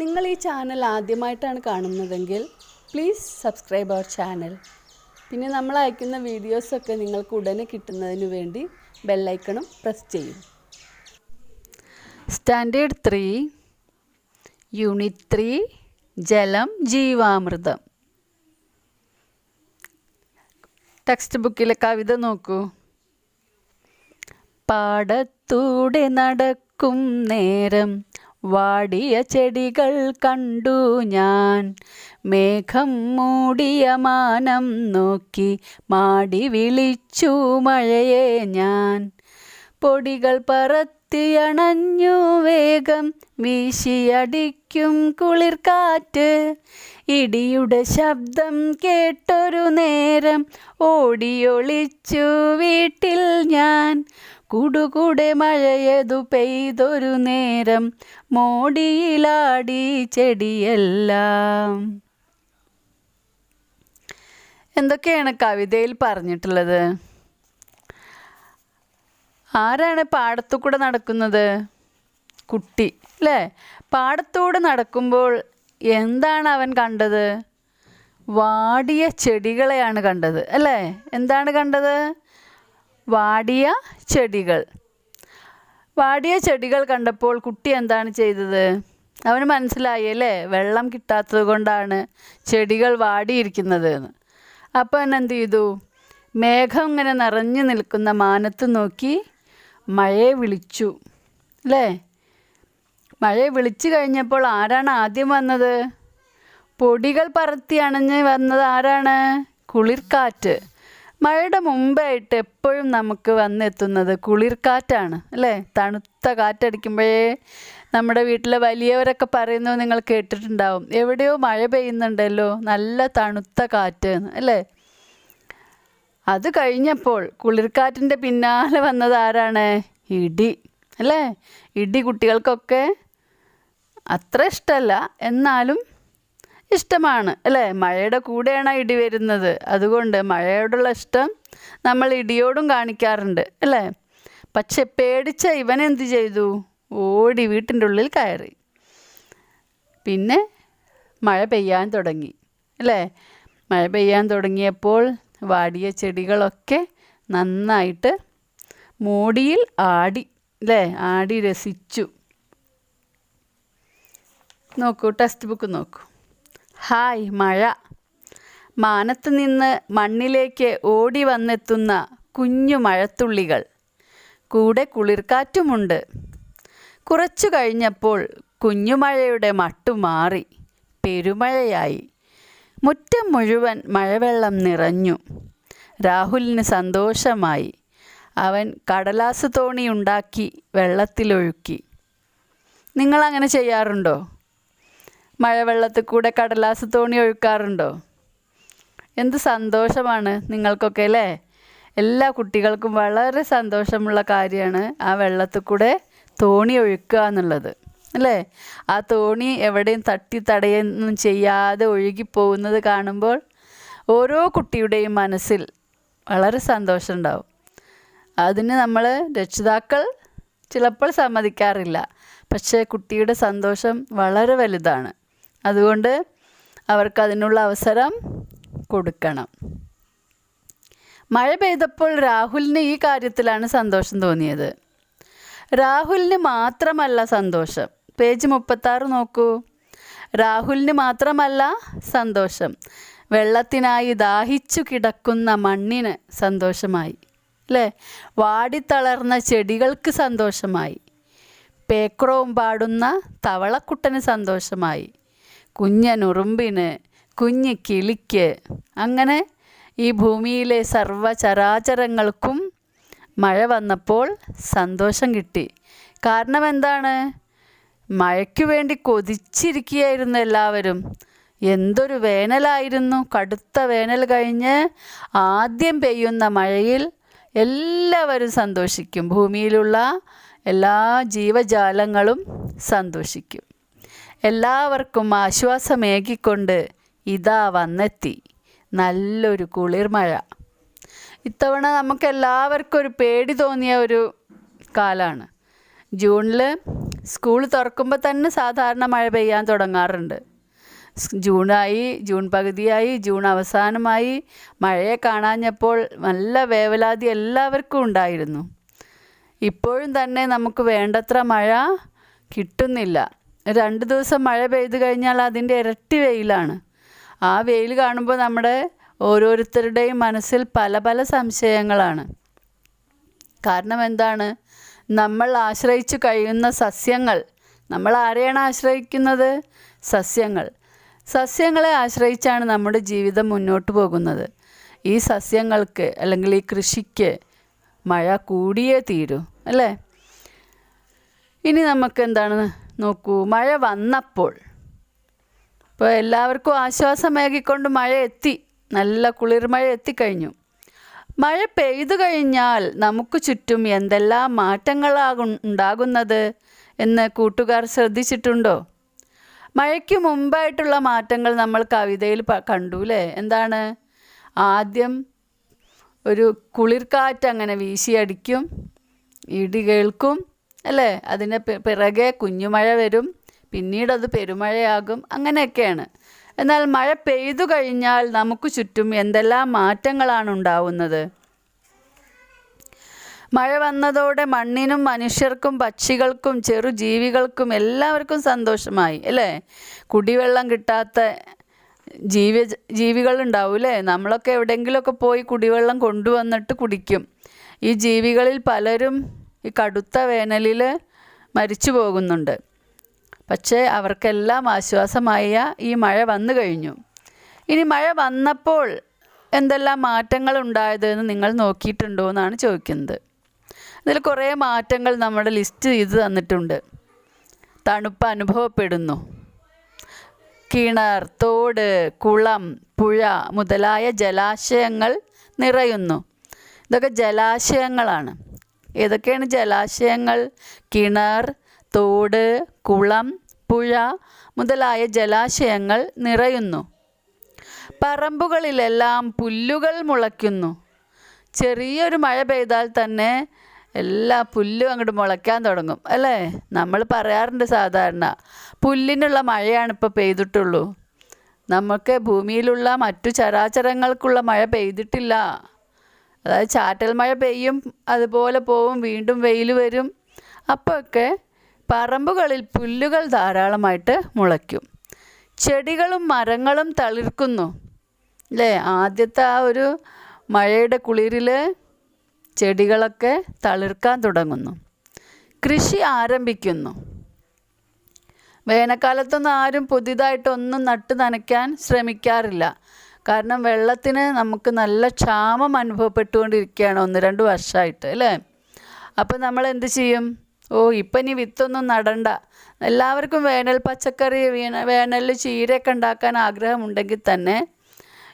നിങ്ങൾ ഈ ചാനൽ ആദ്യമായിട്ടാണ് കാണുന്നതെങ്കിൽ പ്ലീസ് സബ്സ്ക്രൈബ് അവർ ചാനൽ പിന്നെ നമ്മൾ അയക്കുന്ന വീഡിയോസൊക്കെ നിങ്ങൾക്ക് ഉടനെ കിട്ടുന്നതിന് വേണ്ടി ബെല്ലൈക്കണും പ്രസ് ചെയ്യും. സ്റ്റാൻഡേർഡ് ത്രീ യൂണിറ്റ് ത്രീ ജലം ജീവാമൃതം. ടെക്സ്റ്റ് ബുക്കിലെ കവിത നോക്കൂ. പാടത്തൂടെ നടക്കും നേരം. വാടിയ ചെടികൾ കണ്ടു ഞാൻ. മേഘം മൂടിയ മാനം നോക്കി മാടി വിളിച്ചു മഴയെ ഞാൻ. പൊടികൾ പറത്തിയണഞ്ഞു വേഗം വീശിയടിക്കും കുളിർക്കാറ്റ് ഇടിയുടെ ശബ്ദം കേട്ടൊരു നേരം ഓടിയൊളിച്ചു വീട്ടിൽ ഞാൻ. കുടുകുടെ മഴയതു പെയ്തൊരു നേരം മോടിയിലാടി ചെടിയെല്ലാം. എന്തൊക്കെയാണ് കവിതയിൽ പറഞ്ഞിട്ടുള്ളത്? ആരാണ് പാടത്തു കൂടെ നടക്കുന്നത്? കുട്ടി അല്ലേ പാടത്തൂടെ നടക്കുമ്പോൾ എന്താണ് അവൻ കണ്ടത്? വാടിയ ചെടികളെയാണ് കണ്ടത് അല്ലേ? എന്താണ് കണ്ടത്? വാടിയ ചെടികൾ. വാടിയ ചെടികൾ കണ്ടപ്പോൾ കുട്ടി എന്താണ് ചെയ്തത്? അവന് മനസ്സിലായി അല്ലേ? വെള്ളം കിട്ടാത്തത് കൊണ്ടാണ് ചെടികൾ വാടിയിരിക്കുന്നത് എന്ന്. അപ്പോൾ അവൻ എന്ത് ചെയ്തു? മേഘം ഇങ്ങനെ നിറഞ്ഞു നിൽക്കുന്ന മാനത്ത് നോക്കി മഴയെ വിളിച്ചു. അല്ലേ? മഴയെ വിളിച്ചു കഴിഞ്ഞപ്പോൾ ആരാണ് ആദ്യം വന്നത്? പൊടികൾ പറത്തി അണഞ്ഞ് വന്നത് ആരാണ്? കുളിർക്കാറ്റ് മഴയുടെ മുമ്പായിട്ട് എപ്പോഴും നമുക്ക് വന്നെത്തുന്നത് കുളിർക്കാറ്റാണ് അല്ലേ? തണുത്ത കാറ്റടിക്കുമ്പോഴേ നമ്മുടെ വീട്ടിലെ വലിയവരൊക്കെ പറയുന്നത് നിങ്ങൾ കേട്ടിട്ടുണ്ടാവും. എവിടെയോ മഴ പെയ്യുന്നുണ്ടല്ലോ നല്ല തണുത്ത കാറ്റ് അല്ലേ? അത് കഴിഞ്ഞപ്പോൾ കുളിർക്കാറ്റിന്റെ പിന്നാലെ വന്നത് ആരാണ്? ഇടി അല്ലേ? ഇടി കുട്ടികൾക്കൊക്കെ അത്ര ഇഷ്ടമല്ല. എന്നാലും ഇഷ്ടമാണ് അല്ലേ? മഴയുടെ കൂടെയാണ് ഇടി വരുന്നത്. അതുകൊണ്ട് മഴയോടുള്ള ഇഷ്ടം നമ്മൾ ഇടിയോടും കാണിക്കാറുണ്ട് അല്ലേ? പക്ഷെ പേടിച്ച ഇവൻ എന്ത് ചെയ്തു? ഓടി വീട്ടിന്റെ ഉള്ളിൽ കയറി. പിന്നെ മഴ പെയ്യാൻ തുടങ്ങി അല്ലേ? മഴ പെയ്യാൻ തുടങ്ങിയപ്പോൾ വാടിയ ചെടികളൊക്കെ നന്നായിട്ട് മോടിയിൽ ആടി അല്ലേ? ആടി രസിച്ചു. നോക്കൂ ടെക്സ്റ്റ് ബുക്ക് നോക്കൂ. ഹായ് മഴ. മാനത്ത് നിന്ന് മണ്ണിലേക്ക് ഓടി വന്നെത്തുന്ന കുഞ്ഞു മഴത്തുള്ളികൾ. കൂടെ കുളിർക്കാറ്റുമുണ്ട്. കുറച്ചു കഴിഞ്ഞപ്പോൾ കുഞ്ഞുമഴയുടെ മട്ടു മാറി. പെരുമഴയായി. മുറ്റം മുഴുവൻ മഴവെള്ളം നിറഞ്ഞു. രാഹുലിന് സന്തോഷമായി. അവൻ കടലാസ് തോണി ഉണ്ടാക്കി വെള്ളത്തിലൊഴുക്കി. നിങ്ങളങ്ങനെ ചെയ്യാറുണ്ടോ? മഴവെള്ളത്തിൽ കൂടെ കടലാസ് തോണി ഒഴുക്കാറുണ്ടോ? എന്ത് സന്തോഷമാണ് നിങ്ങൾക്കൊക്കെ അല്ലേ? എല്ലാ കുട്ടികൾക്കും വളരെ സന്തോഷമുള്ള കാര്യമാണ് ആ വെള്ളത്തിൽ കൂടെ തോണി ഒഴുക്കുക എന്നുള്ളത് അല്ലേ? ആ തോണി എവിടെയും തട്ടി തടയൊന്നും ചെയ്യാതെ ഒഴുകിപ്പോകുന്നത് കാണുമ്പോൾ ഓരോ കുട്ടിയുടെയും മനസ്സിൽ വളരെ സന്തോഷം ഉണ്ടാവും. അതിന് നമ്മൾ രക്ഷിതാക്കൾ ചിലപ്പോൾ സമ്മതിക്കാറില്ല. പക്ഷേ കുട്ടിയുടെ സന്തോഷം വളരെ വലുതാണ്. അതുകൊണ്ട് അവർക്ക് അതിനുള്ള അവസരം കൊടുക്കണം. മഴ പെയ്തപ്പോൾ രാഹുലിന് ഈ കാര്യത്തിലാണ് സന്തോഷം തോന്നിയത്. രാഹുലിന് മാത്രമല്ല സന്തോഷം. പേജ് മുപ്പത്താറ് നോക്കൂ. രാഹുലിന് മാത്രമല്ല സന്തോഷം. വെള്ളത്തിനായി ദാഹിച്ചു കിടക്കുന്ന മണ്ണിന് സന്തോഷമായി. അല്ലേ വാടിത്തളർന്ന ചെടികൾക്ക് സന്തോഷമായി. പേക്രവും പാടുന്ന തവളക്കുട്ടന് സന്തോഷമായി. കുഞ്ഞനുറുമ്പിന് കുഞ്ഞ് കിളിക്ക്. അങ്ങനെ ഈ ഭൂമിയിലെ സർവചരാചരങ്ങൾക്കും മഴ വന്നപ്പോൾ സന്തോഷം കിട്ടി. കാരണം എന്താണ്? മഴയ്ക്കു വേണ്ടി കൊതിച്ചിരിക്കുകയായിരുന്നു എല്ലാവരും. എന്തൊരു വേനലായിരുന്നു. കടുത്ത വേനൽ കഴിഞ്ഞ് ആദ്യം പെയ്യുന്ന മഴയിൽ എല്ലാവരും സന്തോഷിക്കും. ഭൂമിയിലുള്ള എല്ലാ ജീവജാലങ്ങളും സന്തോഷിക്കും. എല്ലാവർക്കും ആശ്വാസമേകിക്കൊണ്ട് ഇതാ വന്നെത്തി. നല്ലൊരു കുളിർമഴ. ഇത്തവണ നമുക്ക് എല്ലാവർക്കും ഒരു പേടി തോന്നിയ ഒരു കാലമാണ് ജൂണിൽ സ്കൂൾ തുറക്കുമ്പോൾ തന്നെ സാധാരണ മഴ പെയ്യാൻ തുടങ്ങാറുണ്ട്. ജൂണായി ജൂൺ പകുതിയായി ജൂൺ അവസാനമായി മഴയെ കാണാഞ്ഞപ്പോൾ നല്ല വേവലാതി എല്ലാവർക്കും ഉണ്ടായിരുന്നു. ഇപ്പോഴും തന്നെ നമുക്ക് വേണ്ടത്ര മഴ കിട്ടുന്നില്ല. രണ്ട് ദിവസം മഴ പെയ്തു കഴിഞ്ഞാൽ അതിന്റെ ഇരട്ടി വെയിലാണ്. ആ വെയിൽ കാണുമ്പോൾ നമ്മുടെ ഓരോരുത്തരുടെയും മനസ്സിൽ പല പല സംശയങ്ങളാണ്. കാരണം എന്താണ്? നമ്മൾ ആശ്രയിച്ചു കഴിയുന്ന സസ്യങ്ങൾ. നമ്മൾ ആരെയാണ് ആശ്രയിക്കുന്നത്? സസ്യങ്ങൾ. സസ്യങ്ങളെ ആശ്രയിച്ചാണ് നമ്മുടെ ജീവിതം മുന്നോട്ട് പോകുന്നത്. ഈ സസ്യങ്ങൾക്ക് അല്ലെങ്കിൽ ഈ കൃഷിക്ക് മഴ കൂടിയേ തീരൂ അല്ലേ? ഇനി നമുക്ക് എന്താണ് നോക്കൂ മഴ വന്നപ്പോൾ. ഇപ്പോൾ എല്ലാവർക്കും ആശ്വാസമേകിക്കൊണ്ട് മഴ എത്തി. നല്ല കുളിർമഴ എത്തിക്കഴിഞ്ഞു. മഴ പെയ്തു കഴിഞ്ഞാൽ നമുക്ക് ചുറ്റും എന്തെല്ലാം മാറ്റങ്ങളാകും ഉണ്ടാകുന്നത് എന്ന് കൂട്ടുകാർ ശ്രദ്ധിച്ചിട്ടുണ്ടോ? മഴയ്ക്ക് മുമ്പായിട്ടുള്ള മാറ്റങ്ങൾ നമ്മൾ കവിതയിൽ കണ്ടു അല്ലേ എന്താണ്? ആദ്യം ഒരു കുളിർക്കാറ്റ് അങ്ങനെ വീശിയടിക്കും ഇടി കേൾക്കും അല്ലേ? അതിന് പിറകെ കുഞ്ഞുമഴ വരും പിന്നീട് അത് പെരുമഴയാകും അങ്ങനെയൊക്കെയാണ്. എന്നാൽ മഴ പെയ്തു കഴിഞ്ഞാൽ നമുക്ക് ചുറ്റും എന്തെല്ലാം മാറ്റങ്ങളാണ് ഉണ്ടാവുന്നത്? മഴ വന്നതോടെ മണ്ണിനും മനുഷ്യർക്കും പക്ഷികൾക്കും ചെറു ജീവികൾക്കും എല്ലാവർക്കും സന്തോഷമായി അല്ലേ? കുടിവെള്ളം കിട്ടാത്ത ജീവി ജീവികളുണ്ടാവും അല്ലേ? നമ്മളൊക്കെ എവിടെയെങ്കിലുമൊക്കെ പോയി കുടിവെള്ളം കൊണ്ടുവന്നിട്ട് കുടിക്കും. ഈ ജീവികളിൽ പലരും ഈ കടുത്ത വേനലിൽ മരിച്ചു പോകുന്നുണ്ട്. പക്ഷേ അവർക്കെല്ലാം ആശ്വാസമായ ഈ മഴ വന്നു കഴിഞ്ഞു. ഇനി മഴ വന്നപ്പോൾ എന്തെല്ലാം മാറ്റങ്ങൾ ഉണ്ടായതെന്ന് നിങ്ങൾ നോക്കിയിട്ടുണ്ടോ എന്നാണ് ചോദിക്കുന്നത്. ഇതിൽ കുറേ മാറ്റങ്ങൾ നമ്മുടെ ലിസ്റ്റ് ചെയ്ത് തന്നിട്ടുണ്ട്. തണുപ്പ് അനുഭവപ്പെടുന്നു. കിണർ തോട് കുളം പുഴ മുതലായ ജലാശയങ്ങൾ നിറയുന്നു. ഇതൊക്കെ ജലാശയങ്ങളാണ്. ഏതൊക്കെയാണ് ജലാശയങ്ങൾ? കിണർ തോട് കുളം പുഴ മുതലായ ജലാശയങ്ങൾ നിറയുന്നു. പറമ്പുകളിലെല്ലാം പുല്ലുകൾ മുളയ്ക്കുന്നു. ചെറിയൊരു മഴ പെയ്താൽ തന്നെ എല്ലാ പുല്ലും അങ്ങോട്ട് മുളയ്ക്കാൻ തുടങ്ങും അല്ലേ? നമ്മൾ പറയാറുണ്ട് സാധാരണ പുല്ലിനുള്ള മഴയാണ് ഇപ്പോൾ പെയ്തിട്ടുള്ളൂ. നമുക്ക് ഭൂമിയിലുള്ള മറ്റു ചരാചരങ്ങൾക്കുള്ള മഴ പെയ്തിട്ടില്ല. അതായത് ചാറ്റൽ മഴ പെയ്യും അതുപോലെ പോവും വീണ്ടും വെയിൽ വരും. അപ്പോഴൊക്കെ പറമ്പുകളിൽ പുല്ലുകൾ ധാരാളമായിട്ട് മുളയ്ക്കും. ചെടികളും മരങ്ങളും തളിർക്കുന്നു. അല്ലേ ആദ്യത്തെ ആ ഒരു മഴയുടെ കുളിരിൽ ചെടികളൊക്കെ തളിർക്കാൻ തുടങ്ങുന്നു. കൃഷി ആരംഭിക്കുന്നു. വേനൽക്കാലത്തൊന്നും ആരും പുതിയതായിട്ടൊന്നും നട്ട് നനയ്ക്കാൻ ശ്രമിക്കാറില്ല. കാരണം വെള്ളത്തിന് നമുക്ക് നല്ല ക്ഷാമം അനുഭവപ്പെട്ടുകൊണ്ടിരിക്കുകയാണ് ഒന്ന് രണ്ട് വർഷമായിട്ട് അല്ലേ? അപ്പോൾ നമ്മൾ എന്ത് ചെയ്യും? ഓ ഇപ്പം ഇനി വിത്തൊന്നും നടണ്ട. എല്ലാവർക്കും വേനൽ പച്ചക്കറി വേനലിൽ ചീരയൊക്കെ ഉണ്ടാക്കാൻ ആഗ്രഹമുണ്ടെങ്കിൽ തന്നെ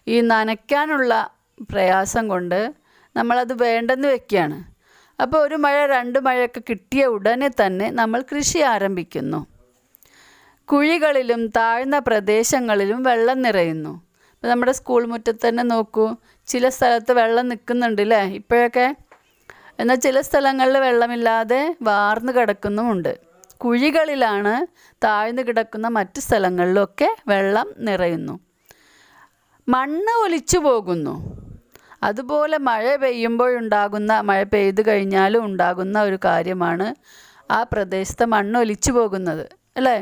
ഈ നനയ്ക്കാനുള്ള പ്രയാസം കൊണ്ട് നമ്മളത് വേണ്ടെന്ന് വെക്കുകയാണ്. അപ്പോൾ ഒരു മഴ രണ്ട് മഴയൊക്കെ കിട്ടിയ ഉടനെ തന്നെ നമ്മൾ കൃഷി ആരംഭിക്കുന്നു. കുഴികളിലും താഴ്ന്ന പ്രദേശങ്ങളിലും വെള്ളം നിറയുന്നു. നമ്മുടെ സ്കൂൾ മുറ്റത്ത് തന്നെ നോക്കൂ. ചില സ്ഥലത്ത് വെള്ളം നിൽക്കുന്നുണ്ട് അല്ലേ ഇപ്പോഴൊക്കെ എന്നാൽ ചില സ്ഥലങ്ങളിൽ വെള്ളമില്ലാതെ വാർന്നു കിടക്കുന്നുമുണ്ട്. കുഴികളിലാണ് താഴ്ന്നു കിടക്കുന്ന മറ്റ് സ്ഥലങ്ങളിലൊക്കെ വെള്ളം നിറയുന്നു. മണ്ണ് ഒലിച്ചു പോകുന്നു. അതുപോലെ മഴ പെയ്യുമ്പോഴുണ്ടാകുന്ന മഴ പെയ്തു കഴിഞ്ഞാലും ഉണ്ടാകുന്ന ഒരു കാര്യമാണ് ആ പ്രദേശത്തെ മണ്ണ് ഒലിച്ചു പോകുന്നത്. അല്ലേ?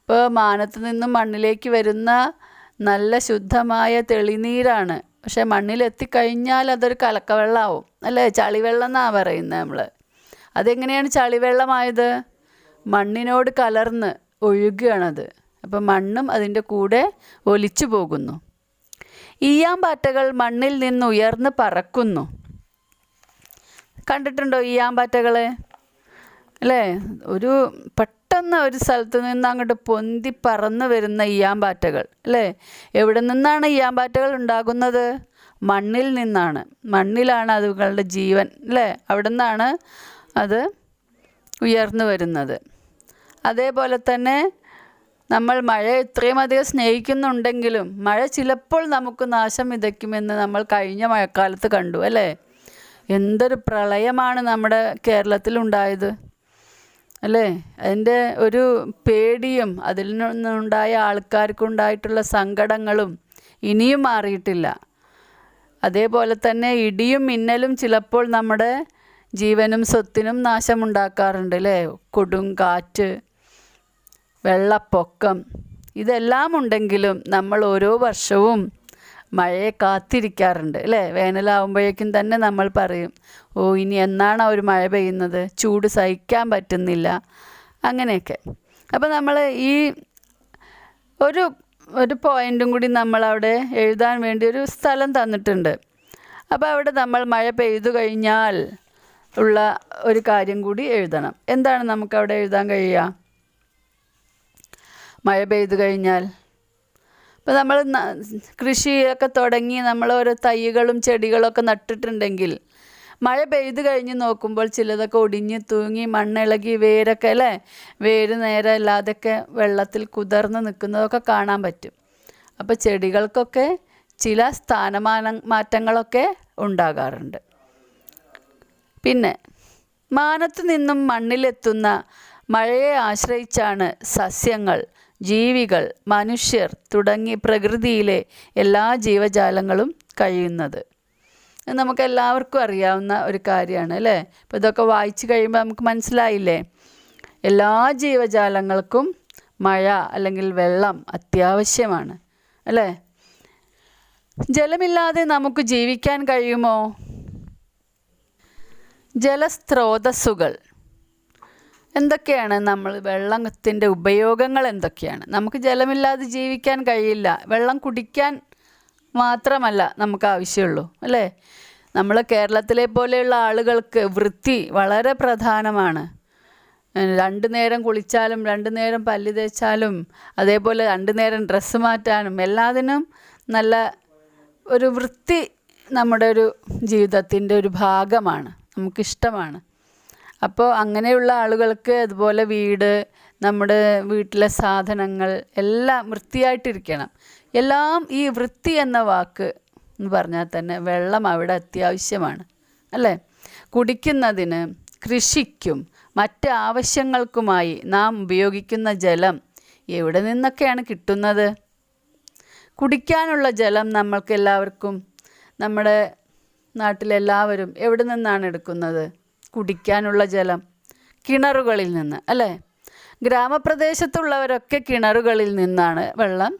ഇപ്പോൾ മാനത്ത് നിന്നും മണ്ണിലേക്ക് വരുന്ന നല്ല ശുദ്ധമായ തെളിനീരാണ്. പക്ഷെ മണ്ണിലെത്തിക്കഴിഞ്ഞാൽ അതൊരു കലക്കവെള്ളമാവും അല്ലേ? ചളിവെള്ളം എന്നാണ് പറയുന്നത് നമ്മൾ അതെങ്ങനെയാണ് ചളിവെള്ളമായത്? മണ്ണിനോട് കലർന്ന് ഒഴുകുകയാണത്. അപ്പം മണ്ണും അതിന്റെ കൂടെ ഒലിച്ചു പോകുന്നു. ഈയാമ്പാറ്റകൾ മണ്ണിൽ നിന്ന് ഉയർന്ന് പറക്കുന്നു. കണ്ടിട്ടുണ്ടോ ഈയാമ്പാറ്റകളെ? അല്ലേ? ഒരു പെട്ടെന്ന് ഒരു സ്ഥലത്ത് നിന്ന് അങ്ങോട്ട് പൊന്തി പറന്നു വരുന്ന ഈയാമ്പാറ്റകൾ അല്ലേ? എവിടെ നിന്നാണ് ഈയാമ്പാറ്റകൾ ഉണ്ടാകുന്നത്? മണ്ണിൽ നിന്നാണ്. മണ്ണിലാണ് അതുങ്ങളുടെ ജീവൻ അല്ലേ? അവിടെ നിന്നാണ് അത് ഉയർന്നു വരുന്നത്. അതേപോലെ തന്നെ നമ്മൾ മഴ ഇത്രയും അധികം സ്നേഹിക്കുന്നുണ്ടെങ്കിലും മഴ ചിലപ്പോൾ നമുക്ക് നാശം വിതയ്ക്കുമെന്ന് നമ്മൾ കഴിഞ്ഞ മഴക്കാലത്ത് കണ്ടു അല്ലേ? എന്തൊരു പ്രളയമാണ് നമ്മുടെ കേരളത്തിൽ കേരളത്തിലുണ്ടായത് അല്ലേ? അതിന്റെ ഒരു പേടിയും അതിൽ നിന്നുണ്ടായ ആൾക്കാർക്കുണ്ടായിട്ടുള്ള സങ്കടങ്ങളും ഇനിയും മാറിയിട്ടില്ല. അതേപോലെ തന്നെ ഇടിയും മിന്നലും ചിലപ്പോൾ നമ്മുടെ ജീവനും സ്വത്തിനും നാശമുണ്ടാക്കാറുണ്ട് അല്ലേ? കൊടും കാറ്റ് വെള്ളപ്പൊക്കം ഇതെല്ലാം ഉണ്ടെങ്കിലും നമ്മൾ ഓരോ വർഷവും മഴയെ കാത്തിരിക്കാറുണ്ട് അല്ലേ? വേനലാവുമ്പോഴേക്കും തന്നെ നമ്മൾ പറയും ഓ ഇനി എന്നാണ് ഒരു മഴ പെയ്യുന്നത്? ചൂട് സഹിക്കാൻ പറ്റുന്നില്ല. അങ്ങനെയൊക്കെ. അപ്പോൾ നമ്മൾ ഈ ഒരു ഒരു പോയിന്റും കൂടി നമ്മളവിടെ എഴുതാൻ വേണ്ടി ഒരു സ്ഥലം തന്നിട്ടുണ്ട്. അപ്പോൾ അവിടെ നമ്മൾ മഴ പെയ്തു കഴിഞ്ഞാൽ ഉള്ള ഒരു കാര്യം കൂടി എഴുതണം. എന്താണ് നമുക്കവിടെ എഴുതാൻ കഴിയുക? മഴ പെയ്തു കഴിഞ്ഞാൽ ഇപ്പോൾ നമ്മൾ കൃഷിയൊക്കെ തുടങ്ങി നമ്മൾ ഓരോ തൈകളും ചെടികളൊക്കെ നട്ടിട്ടുണ്ടെങ്കിൽ മഴ പെയ്തു കഴിഞ്ഞ് നോക്കുമ്പോൾ ചിലതൊക്കെ ഒടിഞ്ഞ് തൂങ്ങി മണ്ണിളകി വേരൊക്കെ അല്ലേ? വേര് നേരെ അല്ലാതൊക്കെ വെള്ളത്തിൽ കുതിർന്ന് നിൽക്കുന്നതൊക്കെ കാണാൻ പറ്റും. അപ്പോൾ ചെടികൾക്കൊക്കെ ചില സ്ഥാനമാന മാറ്റങ്ങളൊക്കെ ഉണ്ടാകാറുണ്ട്. പിന്നെ മാനത്തു നിന്നും മണ്ണിലെത്തുന്ന മഴയെ ആശ്രയിച്ചാണ് സസ്യങ്ങൾ ജീവികൾ മനുഷ്യർ തുടങ്ങി പ്രകൃതിയിലെ എല്ലാ ജീവജാലങ്ങളും കഴിയുന്നത്. നമുക്ക് എല്ലാവർക്കും അറിയാവുന്ന ഒരു കാര്യമാണ് അല്ലേ? അപ്പോൾ ഇതൊക്കെ വായിച്ചു കഴിയുമ്പോൾ നമുക്ക് മനസ്സിലായില്ലേ? എല്ലാ ജീവജാലങ്ങൾക്കും മഴ അല്ലെങ്കിൽ വെള്ളം അത്യാവശ്യമാണ് അല്ലേ? ജലമില്ലാതെ നമുക്ക് ജീവിക്കാൻ കഴിയുമോ? ജലസ്രോതസ്സുകൾ. എന്തൊക്കെയാണ് നമ്മൾ വെള്ളത്തിന്റെ ഉപയോഗങ്ങൾ എന്തൊക്കെയാണ്? നമുക്ക് ജലമില്ലാതെ ജീവിക്കാൻ കഴിയില്ല. വെള്ളം കുടിക്കാൻ മാത്രമല്ല നമുക്ക് ആവശ്യമുള്ളൂ അല്ലേ? നമ്മൾ കേരളത്തിലെ പോലെയുള്ള ആളുകൾക്ക് വൃത്തി വളരെ പ്രധാനമാണ്. രണ്ട് നേരം കുളിച്ചാലും രണ്ട് നേരം പല്ല് തേച്ചാലും അതേപോലെ രണ്ട് നേരം ഡ്രസ്സ് മാറ്റാനും എല്ലാത്തിനും നല്ല ഒരു വൃത്തി നമ്മുടെ ഒരു ജീവിതത്തിന്റെ ഒരു ഭാഗമാണ് നമുക്കിഷ്ടമാണ്. അപ്പോൾ അങ്ങനെയുള്ള ആളുകൾക്ക് അതുപോലെ വീട് നമ്മുടെ വീട്ടിലെ സാധനങ്ങൾ എല്ലാം വൃത്തിയായിട്ടിരിക്കണം. എല്ലാം ഈ വൃത്തി എന്ന വാക്ക് എന്ന് പറഞ്ഞാൽ തന്നെ വെള്ളം അവിടെ അത്യാവശ്യമാണ് അല്ലേ? കുടിക്കുന്നതിന് കൃഷിക്കും മറ്റ് ആവശ്യങ്ങൾക്കുമായി നാം ഉപയോഗിക്കുന്ന ജലം എവിടെ നിന്നൊക്കെയാണ് കിട്ടുന്നത്? കുടിക്കാനുള്ള ജലം നമ്മൾക്ക് എല്ലാവർക്കും നമ്മുടെ നാട്ടിലെല്ലാവരും എവിടെ നിന്നാണ് എടുക്കുന്നത്? കുടിക്കാനുള്ള ജലം കിണറുകളിൽ നിന്ന് അല്ലേ? ഗ്രാമപ്രദേശത്തുള്ളവരൊക്കെ കിണറുകളിൽ നിന്നാണ് വെള്ളം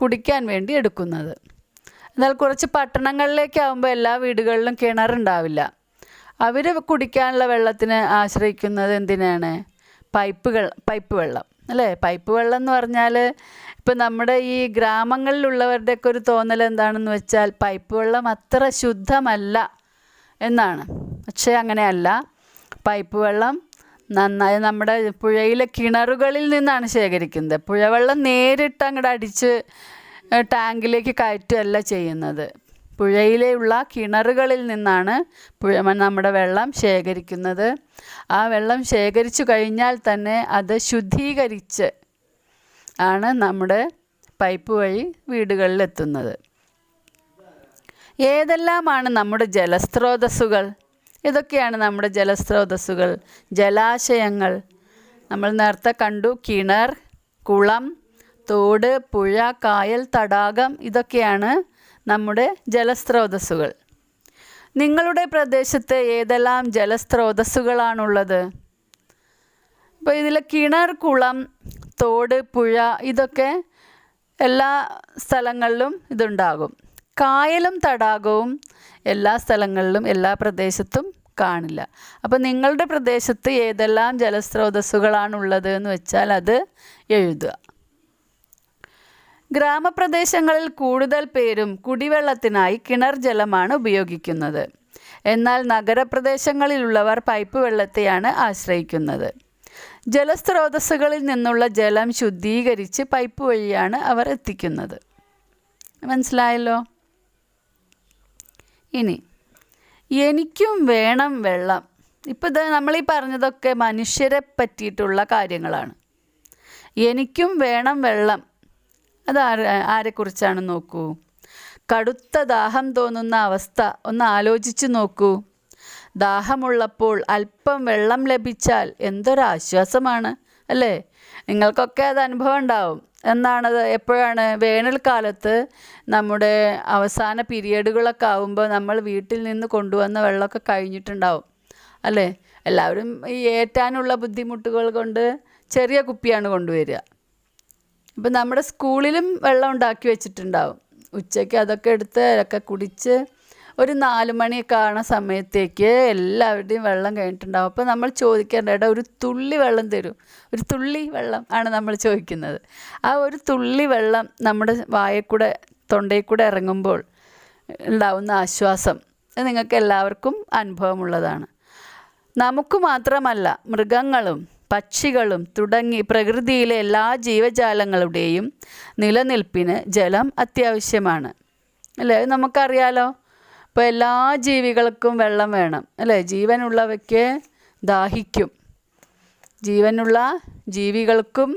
കുടിക്കാൻ വേണ്ടി എടുക്കുന്നത്. എന്നാൽ കുറച്ച് പട്ടണങ്ങളിലേക്കാവുമ്പോൾ എല്ലാ വീടുകളിലും കിണറുണ്ടാവില്ല. അവർ കുടിക്കാനുള്ള വെള്ളത്തിന് ആശ്രയിക്കുന്നത് എന്തിനാണ്? പൈപ്പുകൾ പൈപ്പ് വെള്ളം അല്ലേ? പൈപ്പ് വെള്ളം എന്ന് പറഞ്ഞാൽ ഇപ്പം നമ്മുടെ ഈ ഗ്രാമങ്ങളിലുള്ളവരുടെയൊക്കെ ഒരു തോന്നൽ എന്താണെന്ന് വെച്ചാൽ പൈപ്പ് വെള്ളം അത്ര ശുദ്ധമല്ല എന്നാണ്. പക്ഷേ അങ്ങനെയല്ല. പൈപ്പ് വെള്ളം നന്നായി നമ്മുടെ പുഴയിലെ കിണറുകളിൽ നിന്നാണ് ശേഖരിക്കുന്നത്. പുഴവെള്ളം നേരിട്ട് അങ്ങോട്ട് അടിച്ച് ടാങ്കിലേക്ക് കയറ്റുകയല്ല ചെയ്യുന്നത്. പുഴയിലെയുള്ള കിണറുകളിൽ നിന്നാണ് പുഴ നമ്മുടെ വെള്ളം ശേഖരിക്കുന്നത്. ആ വെള്ളം ശേഖരിച്ചു കഴിഞ്ഞാൽ തന്നെ അത് ശുദ്ധീകരിച്ച് ആണ് നമ്മുടെ പൈപ്പ് വഴി വീടുകളിലെത്തുന്നത്. ഏതെല്ലാമാണ് നമ്മുടെ ജലസ്രോതസ്സുകൾ? ഇതൊക്കെയാണ് നമ്മുടെ ജലസ്രോതസ്സുകൾ ജലാശയങ്ങൾ. നമ്മൾ നേരത്തെ കണ്ടു കിണർ കുളം തോട് പുഴ കായൽ തടാകം ഇതൊക്കെയാണ് നമ്മുടെ ജലസ്രോതസ്സുകൾ. നിങ്ങളുടെ പ്രദേശത്ത് ഏതെല്ലാം ജലസ്രോതസ്സുകളാണുള്ളത്? ഇപ്പോൾ ഇതിൽ കിണർ കുളം തോട് പുഴ ഇതൊക്കെ എല്ലാ സ്ഥലങ്ങളിലും ഇതുണ്ടാകും. കായലും തടാകവും എല്ലാ സ്ഥലങ്ങളിലും എല്ലാ പ്രദേശത്തും കാണില്ല. അപ്പോൾ നിങ്ങളുടെ പ്രദേശത്ത് ഏതെല്ലാം ജലസ്രോതസ്സുകളാണുള്ളത് എന്ന് വെച്ചാൽ അത് എഴുതുക. ഗ്രാമപ്രദേശങ്ങളിൽ കൂടുതൽ പേരും കുടിവെള്ളത്തിനായി കിണർ ജലമാണ് ഉപയോഗിക്കുന്നത്. എന്നാൽ നഗരപ്രദേശങ്ങളിലുള്ളവർ പൈപ്പ് വെള്ളത്തെയാണ് ആശ്രയിക്കുന്നത്. ജലസ്രോതസ്സുകളിൽ നിന്നുള്ള ജലം ശുദ്ധീകരിച്ച് പൈപ്പ് വഴിയാണ് അവർ എത്തിക്കുന്നത്. മനസ്സിലായല്ലോ? ഇനി എനിക്കും വേണം വെള്ളം. ഇപ്പോൾ ഇത് നമ്മളീ പറഞ്ഞതൊക്കെ മനുഷ്യരെ പറ്റിയിട്ടുള്ള കാര്യങ്ങളാണ്. എനിക്കും വേണം വെള്ളം. അത് ആരെക്കുറിച്ചാണ് നോക്കൂ? കടുത്ത ദാഹം തോന്നുന്ന അവസ്ഥ ഒന്ന് ആലോചിച്ച് നോക്കൂ. ദാഹമുള്ളപ്പോൾ അല്പം വെള്ളം ലഭിച്ചാൽ എന്തൊരാശ്വാസമാണ് അല്ലേ? നിങ്ങൾക്കൊക്കെ അത് അനുഭവം ഉണ്ടാവും. എന്നാണത് എപ്പോഴാണ് വേനൽക്കാലത്ത് നമ്മുടെ അവസാന പീരിയഡുകളൊക്കെ ആവുമ്പോൾ നമ്മൾ വീട്ടിൽ നിന്ന് കൊണ്ടുവന്ന വെള്ളമൊക്കെ കഴിഞ്ഞിട്ടുണ്ടാവും അല്ലേ? എല്ലാവരും ഈ ഏറ്റാനുള്ള ബുദ്ധിമുട്ടുകൾ കൊണ്ട് ചെറിയ കുപ്പിയാണ് കൊണ്ടുവരിക. അപ്പം നമ്മുടെ സ്കൂളിലും വെള്ളം ഉണ്ടാക്കി വെച്ചിട്ടുണ്ടാവും. ഉച്ചയ്ക്ക് അതൊക്കെ എടുത്ത് അതൊക്കെ കുടിച്ച് ഒരു നാല് മണിയൊക്കെ ആണ സമയത്തേക്ക് എല്ലാവരുടെയും വെള്ളം കഴിഞ്ഞിട്ടുണ്ടാവും. അപ്പോൾ നമ്മൾ ചോദിക്കേണ്ട ഇട ഒരു തുള്ളി വെള്ളം തരും. ഒരു തുള്ളി വെള്ളം ആണ് നമ്മൾ ചോദിക്കുന്നത്. ആ ഒരു തുള്ളി വെള്ളം നമ്മുടെ വായക്കൂടെ കൂടെ തൊണ്ടയിൽ കൂടെ ഇറങ്ങുമ്പോൾ ഉണ്ടാവുന്ന ആശ്വാസം നിങ്ങൾക്ക് എല്ലാവർക്കും അനുഭവമുള്ളതാണ്. നമുക്ക് മാത്രമല്ല മൃഗങ്ങളും പക്ഷികളും തുടങ്ങി പ്രകൃതിയിലെ എല്ലാ ജീവജാലങ്ങളുടെയും നിലനിൽപ്പിന് ജലം അത്യാവശ്യമാണ്. അല്ലേ? നമുക്കറിയാലോ? ഇപ്പോൾ എല്ലാ ജീവികൾക്കും വെള്ളം വേണം അല്ലേ? ജീവനുള്ളവയ്ക്ക് ദാഹിക്കും. ജീവനുള്ള ജീവികൾക്കും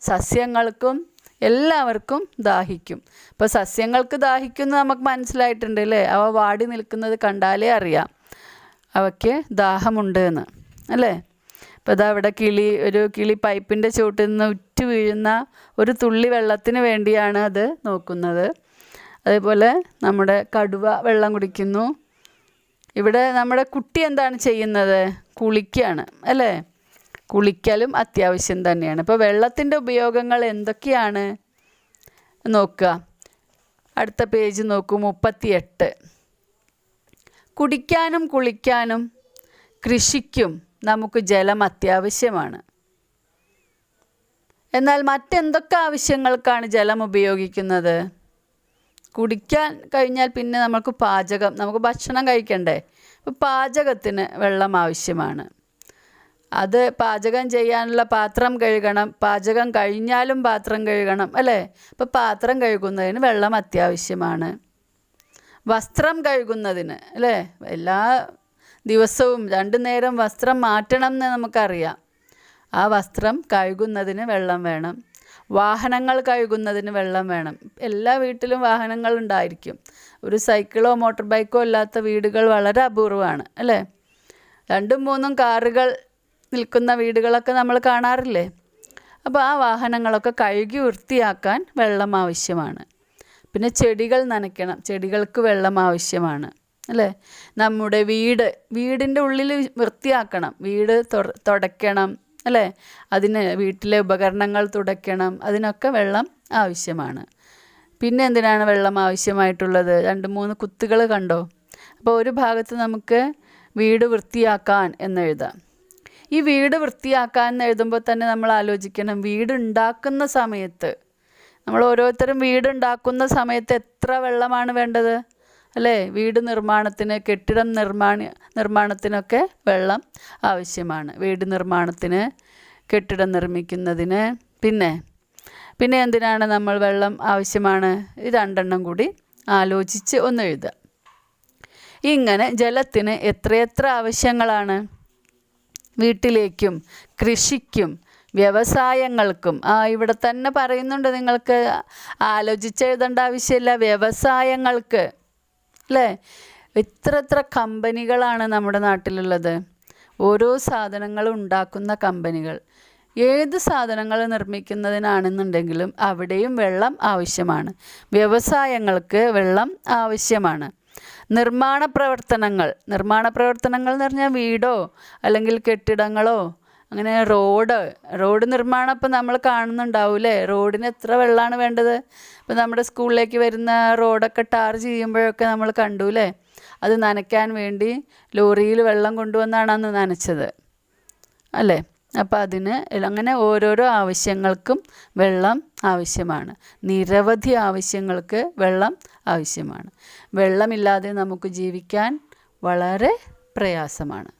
സസ്യങ്ങൾക്കും എല്ലാവർക്കും ദാഹിക്കും. ഇപ്പോൾ സസ്യങ്ങൾക്ക് ദാഹിക്കുന്നു നമുക്ക് മനസ്സിലായിട്ടുണ്ട് അല്ലേ? അവ വാടി നിൽക്കുന്നത് കണ്ടാലേ അറിയാം അവയ്ക്ക് ദാഹമുണ്ട് എന്ന് അല്ലേ? അപ്പോൾ ഇതാ അവിടെ കിളി ഒരു കിളി പൈപ്പിന്റെ ചുവട്ടിൽ നിന്ന് ഉറ്റു വീഴുന്ന ഒരു തുള്ളി വെള്ളത്തിന് വേണ്ടിയാണ് അത് നോക്കുന്നത്. അതേപോലെ നമ്മുടെ കടുവ വെള്ളം കുടിക്കുന്നു. ഇവിടെ നമ്മുടെ കുട്ടി എന്താണ് ചെയ്യുന്നത്? കുളിക്കുകയാണ് അല്ലേ? കുളിക്കലും അത്യാവശ്യം തന്നെയാണ്. ഇപ്പോൾ വെള്ളത്തിന്റെ ഉപയോഗങ്ങൾ എന്തൊക്കെയാണ്? നോക്കുക. അടുത്ത പേജ് നോക്കൂ മുപ്പത്തിയെട്ട്. കുടിക്കാനും കുളിക്കാനും കൃഷിക്കും നമുക്ക് ജലം അത്യാവശ്യമാണ്. എന്നാൽ മറ്റെന്തൊക്കെ ആവശ്യങ്ങൾക്കാണ് ജലം ഉപയോഗിക്കുന്നത്? കുടിക്കാൻ കഴിഞ്ഞാൽ പിന്നെ നമുക്ക് പാചകം നമുക്ക് ഭക്ഷണം കഴിക്കണ്ടേ? അപ്പോൾ പാചകത്തിന് വെള്ളം ആവശ്യമാണ്. അത് പാചകം ചെയ്യാനുള്ള പാത്രം കഴുകണം പാചകം കഴിഞ്ഞാലും പാത്രം കഴുകണം അല്ലേ? അപ്പോൾ പാത്രം കഴുകുന്നതിന് വെള്ളം അത്യാവശ്യമാണ്. വസ്ത്രം കഴുകുന്നതിന് അല്ലേ? എല്ലാ ദിവസവും രണ്ടു നേരം വസ്ത്രം മാറ്റണം എന്ന് നമുക്കറിയാം. ആ വസ്ത്രം കഴുകുന്നതിന് വെള്ളം വേണം. വാഹനങ്ങൾ കഴുകുന്നതിന് വെള്ളം വേണം. എല്ലാ വീട്ടിലും വാഹനങ്ങൾ ഉണ്ടായിരിക്കും. ഒരു സൈക്കിളോ മോട്ടോർ ബൈക്കോ ഇല്ലാത്ത വീടുകൾ വളരെ അപൂർവമാണ് അല്ലേ? രണ്ടും മൂന്നും കാറുകൾ നിൽക്കുന്ന വീടുകളൊക്കെ നമ്മൾ കാണാറില്ലേ? അപ്പോൾ ആ വാഹനങ്ങളൊക്കെ കഴുകി വൃത്തിയാക്കാൻ വെള്ളം ആവശ്യമാണ്. പിന്നെ ചെടികൾ നനയ്ക്കണം. ചെടികൾക്ക് വെള്ളം ആവശ്യമാണ് അല്ലേ? നമ്മുടെ വീട് വീടിന്റെ ഉള്ളിൽ വൃത്തിയാക്കണം. വീട് തുടയ്ക്കണം. അല്ലേ? അതിന് വീട്ടിലെ ഉപകരണങ്ങൾ തുടയ്ക്കണം അതിനൊക്കെ വെള്ളം ആവശ്യമാണ്. പിന്നെ എന്തിനാണ് വെള്ളം ആവശ്യമായിട്ടുള്ളത്? രണ്ട് മൂന്ന് കുത്തുകൾ കണ്ടോ? അപ്പോൾ ഒരു ഭാഗത്ത് നമുക്ക് വീട് വൃത്തിയാക്കാൻ എന്നെഴുതാം ഈ വീട് വൃത്തിയാക്കാൻ എന്ന് എഴുതുമ്പോൾ തന്നെ നമ്മൾ ആലോചിക്കണം വീടുണ്ടാക്കുന്ന സമയത്ത് നമ്മൾ ഓരോരുത്തരും വീടുണ്ടാക്കുന്ന സമയത്ത് എത്ര വെള്ളമാണ് വേണ്ടത്? അല്ലേ? വീട് നിർമ്മാണത്തിന് കെട്ടിടം നിർമ്മാണ നിർമ്മാണത്തിനൊക്കെ വെള്ളം ആവശ്യമാണ്. വീട് നിർമ്മാണത്തിന് കെട്ടിടം നിർമ്മിക്കുന്നതിന്. പിന്നെ പിന്നെ എന്തിനാണ് നമ്മൾ വെള്ളം ആവശ്യമാണ്? ഇത് രണ്ടെണ്ണം കൂടി ആലോചിച്ച് ഒന്ന് എഴുതുക. ഇങ്ങനെ ജലത്തിന് എത്രയെത്ര ആവശ്യങ്ങളാണ്? വീട്ടിലേക്കും കൃഷിക്കും വ്യവസായങ്ങൾക്കും. ആ ഇവിടെ തന്നെ പറയുന്നുണ്ട് നിങ്ങൾക്ക്. ആലോചിച്ച് ആലോചിച്ചെഴുതേണ്ട ആവശ്യമില്ല. വ്യവസായങ്ങൾക്ക് അല്ലേ എത്ര എത്ര കമ്പനികളാണ് നമ്മുടെ നാട്ടിലുള്ളത്. ഓരോ സാധനങ്ങൾ ഉണ്ടാക്കുന്ന കമ്പനികൾ. ഏത് സാധനങ്ങൾ നിർമ്മിക്കുന്നതിനാണെന്നുണ്ടെങ്കിലും അവിടെയും വെള്ളം ആവശ്യമാണ്. വ്യവസായങ്ങൾക്ക് വെള്ളം ആവശ്യമാണ്. നിർമ്മാണ പ്രവർത്തനങ്ങൾ. നിർമ്മാണ പ്രവർത്തനങ്ങൾ എന്ന് പറഞ്ഞാൽ വീടോ അല്ലെങ്കിൽ കെട്ടിടങ്ങളോ അങ്ങനെ റോഡ് റോഡ് നിർമ്മാണം ഇപ്പം നമ്മൾ കാണുന്നുണ്ടാവൂലേ? റോഡിന് എത്ര വെള്ളമാണ് വേണ്ടത്? ഇപ്പം നമ്മുടെ സ്കൂളിലേക്ക് വരുന്ന റോഡൊക്കെ ടാർ ചെയ്യുമ്പോഴൊക്കെ നമ്മൾ കണ്ടു അല്ലേ അത് നനയ്ക്കാൻ വേണ്ടി ലോറിയിൽ വെള്ളം കൊണ്ടുവന്നാണ് അന്ന് നനച്ചത്. അല്ലേ? അപ്പം അതിന് അങ്ങനെ ഓരോരോ ആവശ്യങ്ങൾക്കും വെള്ളം ആവശ്യമാണ്. നിരവധി ആവശ്യങ്ങൾക്ക് വെള്ളം ആവശ്യമാണ്. വെള്ളമില്ലാതെ നമുക്ക് ജീവിക്കാൻ വളരെ പ്രയാസമാണ്.